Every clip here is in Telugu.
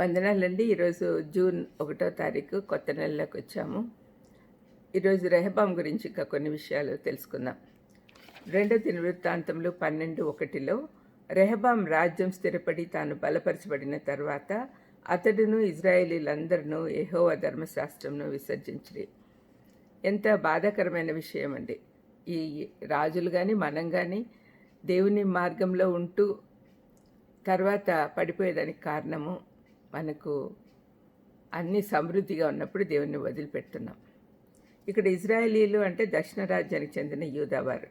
వందనాలండి. ఈరోజు జూన్ ఒకటో తారీఖు కొత్త నెలలోకి వచ్చాము. ఈరోజు రెహబాం గురించి ఇంకా కొన్ని విషయాలు తెలుసుకుందాం. రెండో దినవృత్తాంతంలో పన్నెండు ఒకటిలో రెహబాం రాజ్యం స్థిరపడి తాను బలపరచబడిన తర్వాత అతడును ఇజ్రాయేలీలందరూ ఎహోవ ధర్మశాస్త్రంను విసర్జించి ఎంత బాధాకరమైన విషయం అండి. ఈ రాజులు కానీ మనం కానీ దేవుని మార్గంలో ఉంటూ తర్వాత పడిపోయేదానికి కారణము మనకు అన్ని సమృద్ధిగా ఉన్నప్పుడు దేవుణ్ణి వదిలిపెడుతున్నాం. ఇక్కడ ఇజ్రాయేలీలు అంటే దక్షిణ రాజ్యానికి చెందిన యూదావారు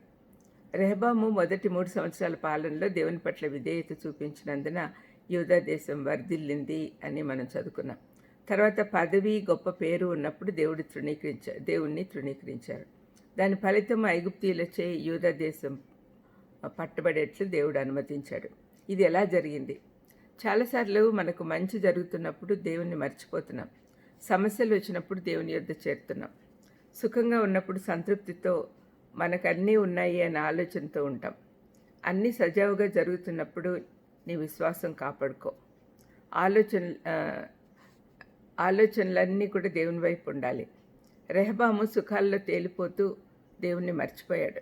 రెహబాము మొదటి మూడు సంవత్సరాల పాలనలో దేవుని పట్ల విధేయత చూపించినందున యూదా దేశం వర్ధిల్లింది అని మనం చదువుకున్నాం. తర్వాత పదవి గొప్ప పేరు ఉన్నప్పుడు దేవుడు తృణీకరించారు దేవుణ్ణి తృణీకరించారు. దాని ఫలితం ఐగుప్తీలచే యూదా దేశం పట్టబడేట్లు దేవుడు అనుమతించాడు. ఇది ఎలా జరిగింది? చాలాసార్లు మనకు మంచి జరుగుతున్నప్పుడు దేవుణ్ణి మర్చిపోతున్నాం. సమస్యలు వచ్చినప్పుడు దేవుని యొద్ద చేరుతున్నాం. సుఖంగా ఉన్నప్పుడు సంతృప్తితో మనకు అన్నీ ఉన్నాయి అనే ఆలోచనతో ఉంటాం. అన్నీ సజావుగా జరుగుతున్నప్పుడు నీ విశ్వాసం కాపాడుకో. ఆలోచన ఆలోచనలన్నీ కూడా దేవుని వైపు ఉండాలి. రెహబాము సుఖాల్లో తేలిపోతూ దేవుణ్ణి మర్చిపోయాడు.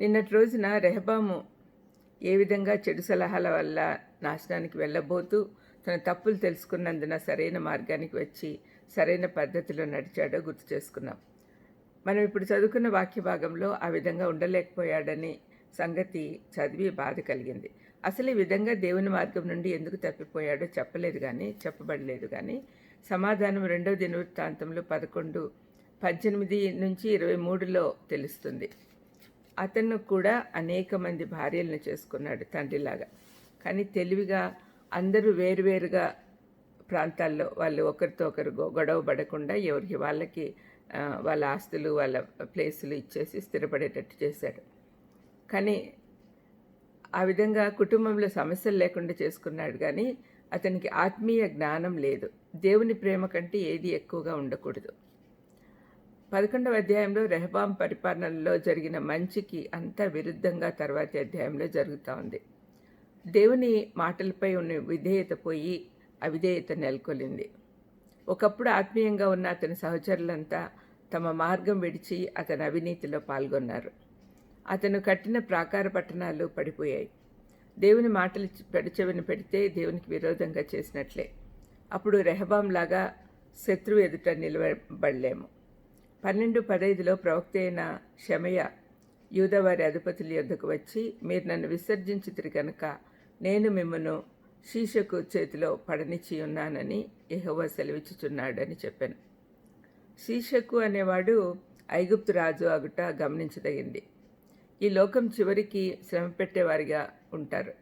నిన్నటి రోజున రెహబాము ఏ విధంగా చెడు సలహాల వల్ల నాశనానికి వెళ్ళబోతూ తన తప్పులు తెలుసుకున్నందున సరైన మార్గానికి వచ్చి సరైన పద్ధతిలో నడిచాడో గుర్తు చేసుకున్నాం. మనం ఇప్పుడు చదువుకున్న వాక్య భాగంలో ఆ విధంగా ఉండలేకపోయాడని సంగతి చదివి బాధ కలిగింది. అసలు ఈ విధంగా దేవుని మార్గం నుండి ఎందుకు తప్పిపోయాడో చెప్పలేదు కానీ చెప్పబడలేదు కానీ సమాధానం రెండవ దినవృత్తాంతంలో పదకొండు పద్దెనిమిది నుంచి ఇరవై మూడులో తెలుస్తుంది. అతను కూడా అనేక మంది భార్యలను చేసుకున్నాడు తండ్రిలాగా. కానీ తెలివిగా అందరూ వేరువేరుగా ప్రాంతాల్లో వాళ్ళు ఒకరితో ఒకరు గొడవ పడకుండా ఎవరికి వాళ్ళకి వాళ్ళ ఆస్తులు వాళ్ళ ప్లేసులు ఇచ్చేసి స్థిరపడేటట్టు చేశాడు. కానీ ఆ విధంగా కుటుంబంలో సమస్యలు లేకుండా చేసుకున్నాడు కానీ అతనికి ఆత్మీయ జ్ఞానం లేదు. దేవుని ప్రేమ కంటే ఏది ఎక్కువగా ఉండకూడదు. పదకొండవ అధ్యాయంలో రెహబాం పరిపాలనలో జరిగిన మంచికి అంతా విరుద్ధంగా తర్వాతి అధ్యాయంలో జరుగుతూ ఉంది. దేవుని మాటలపై ఉన్న విధేయత పోయి అవిధేయత నెలకొలింది. ఒకప్పుడు ఆత్మీయంగా ఉన్న అతని సహచరులంతా తమ మార్గం విడిచి అతని అవినీతిలో పాల్గొన్నారు. అతను కట్టిన ప్రాకార పట్టణాలు పడిపోయాయి. దేవుని మాటలు పెడచెవిన పెడితే దేవునికి విరోధంగా చేసినట్లే. అప్పుడు రెహబాంలాగా శత్రువు ఎదుట నిలబడలేము పన్నెండు పదైదులో ప్రవక్త అయిన షమయ యూదవారి అధిపతుల యొద్దకు వచ్చి మీరు నన్ను విసర్జించితిరి కనుక నేను మిమ్మను శీషకు చేతిలో పడనిచ్చి ఉన్నానని ఎహోవా సెలవిచ్చుచున్నాడని చెప్పాను. శీషకు అనేవాడు ఐగుప్తు రాజు అగుట గమనించదగింది. ఈ లోకం చివరికి శ్రమ పెట్టేవారిగా ఉంటారు.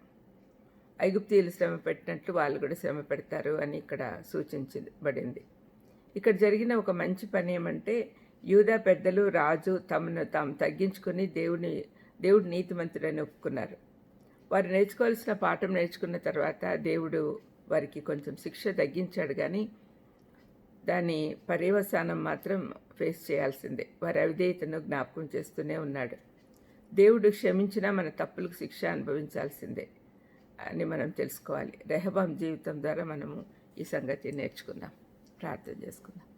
ఐగుప్తీయులు శ్రమ పెట్టినట్లు వాళ్ళు కూడా శ్రమ పెడతారు అని ఇక్కడ సూచించబడింది. ఇక్కడ జరిగిన ఒక మంచి పని ఏమంటే యూదా పెద్దలు రాజు తమను తాము తగ్గించుకొని దేవుని దేవుడు నీతిమంతుడని ఒప్పుకున్నారు. వారు నేర్చుకోవాల్సిన పాఠం నేర్చుకున్న తర్వాత దేవుడు వారికి కొంచెం శిక్ష తగ్గించాడు కానీ దాని పర్యవసానం మాత్రం ఫేస్ చేయాల్సిందే. వారి అవిధేయతను జ్ఞాపకం చేస్తూనే ఉన్నాడు. దేవుడు క్షమించినా మన తప్పులకు శిక్ష అనుభవించాల్సిందే అని మనం తెలుసుకోవాలి. రెహబాం జీవితం ద్వారా మనము ఈ సంగతి నేర్చుకుందాం. ప్రార్థన చేసుకుందాం.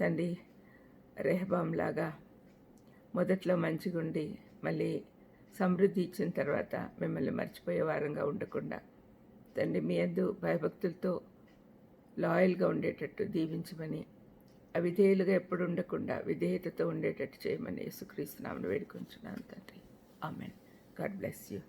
తండ్రి రెహబాం లాగా మొదట్లో మంచిగుండి మళ్ళీ సమృద్ధి ఇచ్చిన తర్వాత మిమ్మల్ని మర్చిపోయే వారంగా ఉండకుండా తండ్రి మీ అందు భయభక్తులతో లాయల్గా ఉండేటట్టు దీవించమని అవిధేయులుగా ఎప్పుడు ఉండకుండా విధేయతతో ఉండేటట్టు చేయమని యేసుక్రీస్తునామను వేడుకొంచున్నాను తండ్రి. ఆమెన్. God bless you.